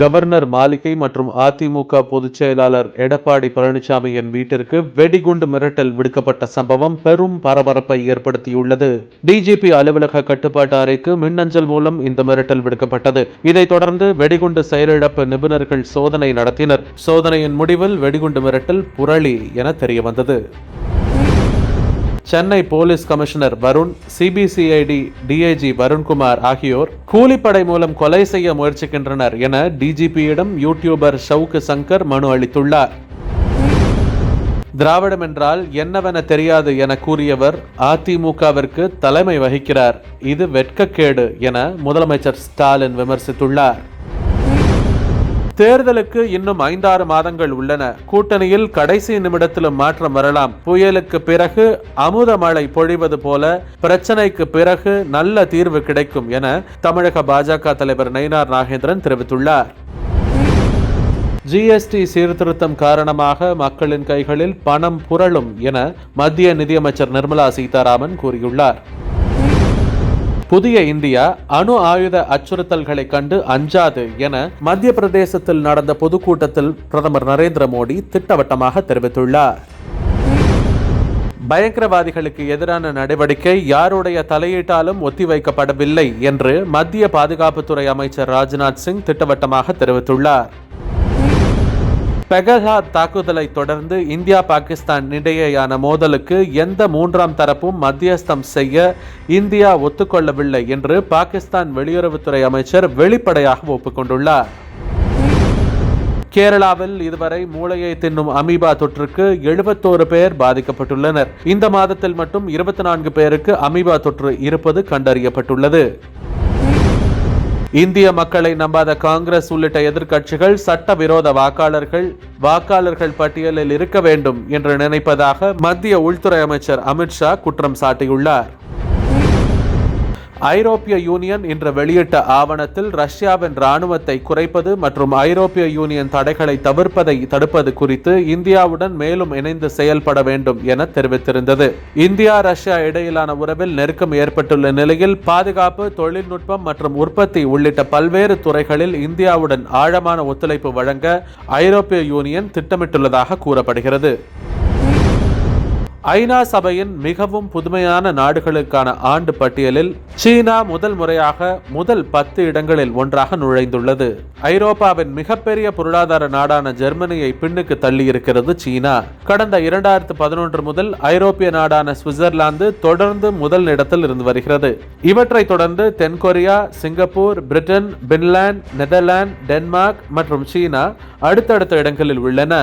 Governor மாளிகை மற்றும் அதிமுக பொதுச் செயலாளர் எடப்பாடி பழனிசாமியின் வீட்டிற்கு வெடிகுண்டு மிரட்டல் விடுக்கப்பட்ட சம்பவம் பெரும் பரபரப்பை ஏற்படுத்தியுள்ளது. டிஜிபி அலுவலக கட்டுப்பாட்டு அறைக்கு மின்னஞ்சல் மூலம் இந்த மிரட்டல் விடுக்கப்பட்டது. இதைத் தொடர்ந்து வெடிகுண்டு செயலிழப்பு நிபுணர்கள் சோதனை நடத்தினர். சோதனையின் முடிவில் வெடிகுண்டு மிரட்டல் புரளி என தெரியவந்தது. Chennai police commissioner Varun CBCID DIG Varunkumar ஆகியோர் கூலிப்படை மூலம் கொலை செய்ய முயற்சிக்கின்றனர் என டிஜிபியிடம் யூடியூபர் ஷவுக்கு சங்கர் மனு அளித்துள்ளார். திராவிடம் என்றால் என்னவென தெரியாது என கூறியவர் அதிமுகவிற்கு தலைமை வகிக்கிறார். இது வெட்கக்கேடு என முதலமைச்சர் ஸ்டாலின் விமர்சித்துள்ளார். தேர்தலுக்கு இன்னும் ஐந்தாறு மாதங்கள் உள்ளன. கூட்டணியில் கடைசி நிமிடத்திலும் மாற்றம் வரலாம். புயலுக்கு பிறகு அமுத மழை பொழிவது போல பிரச்சனைக்கு பிறகு நல்ல தீர்வு கிடைக்கும் என தமிழக பாஜக தலைவர் நயினார் நாகேந்திரன் தெரிவித்துள்ளார். ஜிஎஸ்டி சீர்திருத்தம் காரணமாக மக்களின் கைகளில் பணம் புரளும் என மத்திய நிதியமைச்சர் நிர்மலா சீதாராமன் கூறியுள்ளார். புதிய இந்தியா அணு ஆயுத அச்சுறுத்தல்களை கண்டு அஞ்சாது என மத்திய பிரதேசத்தில் நடந்த பொதுக்கூட்டத்தில் பிரதமர் நரேந்திர மோடி திட்டவட்டமாக தெரிவித்துள்ளார். பயங்கரவாதிகளுக்கு எதிரான நடவடிக்கை யாருடைய தலையீட்டாலும் ஒத்திவைக்கப்படவில்லை என்று மத்திய பாதுகாப்புத்துறை அமைச்சர் ராஜ்நாத் சிங் திட்டவட்டமாக தெரிவித்துள்ளார். பெகல்ஹாத் தாக்குதலை தொடர்ந்து இந்தியா பாகிஸ்தான் இடையேயான மோதலுக்கு எந்த மூன்றாம் தரப்பும் மத்தியஸ்தம் செய்ய இந்தியா ஒத்துக்கொள்ளவில்லை என்று பாகிஸ்தான் வெளியுறவுத்துறை அமைச்சர் வெளிப்படையாக ஒப்புக்கொண்டுள்ளார். கேரளாவில் இதுவரை மூளையை தின்னும் அமீபா தொற்றுக்கு எழுபத்தோரு பேர் பாதிக்கப்பட்டுள்ளனர். இந்த மாதத்தில் மட்டும் இருபத்தி நான்கு பேருக்கு அமீபா தொற்று இருப்பது கண்டறியப்பட்டுள்ளது. இந்திய மக்களை நம்பாத காங்கிரஸ் உள்ளிட்ட எதிர்க்கட்சிகள் சட்டவிரோத வாக்காளர்கள் வாக்காளர்கள் பட்டியலில் இருக்க வேண்டும் என்று நினைப்பதாக மத்திய உள்துறை அமைச்சர் அமித்ஷா குற்றம் சாட்டியுள்ளார். ஐரோப்பிய யூனியன் இன்று வெளியிட்ட ஆவணத்தில் ரஷ்யாவின் ராணுவத்தை குறைப்பது மற்றும் ஐரோப்பிய யூனியன் தடைகளை தவிர்ப்பதை தடுப்பது குறித்து இந்தியாவுடன் மேலும் இணைந்து செயல்பட வேண்டும் என தெரிவித்திருந்தது. இந்தியா ரஷ்யா இடையிலான உறவில் நெருக்கம் ஏற்பட்டுள்ள நிலையில் பாதுகாப்பு தொழில்நுட்பம் மற்றும் உற்பத்தி உள்ளிட்ட பல்வேறு துறைகளில் இந்தியாவுடன் ஆழமான ஒத்துழைப்பு வழங்க ஐரோப்பிய யூனியன் திட்டமிட்டுள்ளதாக கூறப்படுகிறது. ஐநா சபையின் மிகவும் புதுமையான நாடுகளுக்கான ஆண்டு பட்டியலில் சீனா முதல் முறையாக முதல் பத்து இடங்களில் ஒன்றாக நுழைந்துள்ளது. ஐரோப்பாவின் மிகப்பெரிய பொருளாதார நாடான ஜெர்மனியை பின்னுக்கு தள்ளியிருக்கிறது சீனா. கடந்த இரண்டாயிரத்து பதினொன்று முதல் ஐரோப்பிய நாடான சுவிட்சர்லாந்து தொடர்ந்து முதல் இடத்தில் இருந்து வருகிறது. இவற்றை தொடர்ந்து தென்கொரியா Singapore Britain Finland Netherlands Denmark மற்றும் சீனா அடுத்தடுத்த இடங்களில் உள்ளன.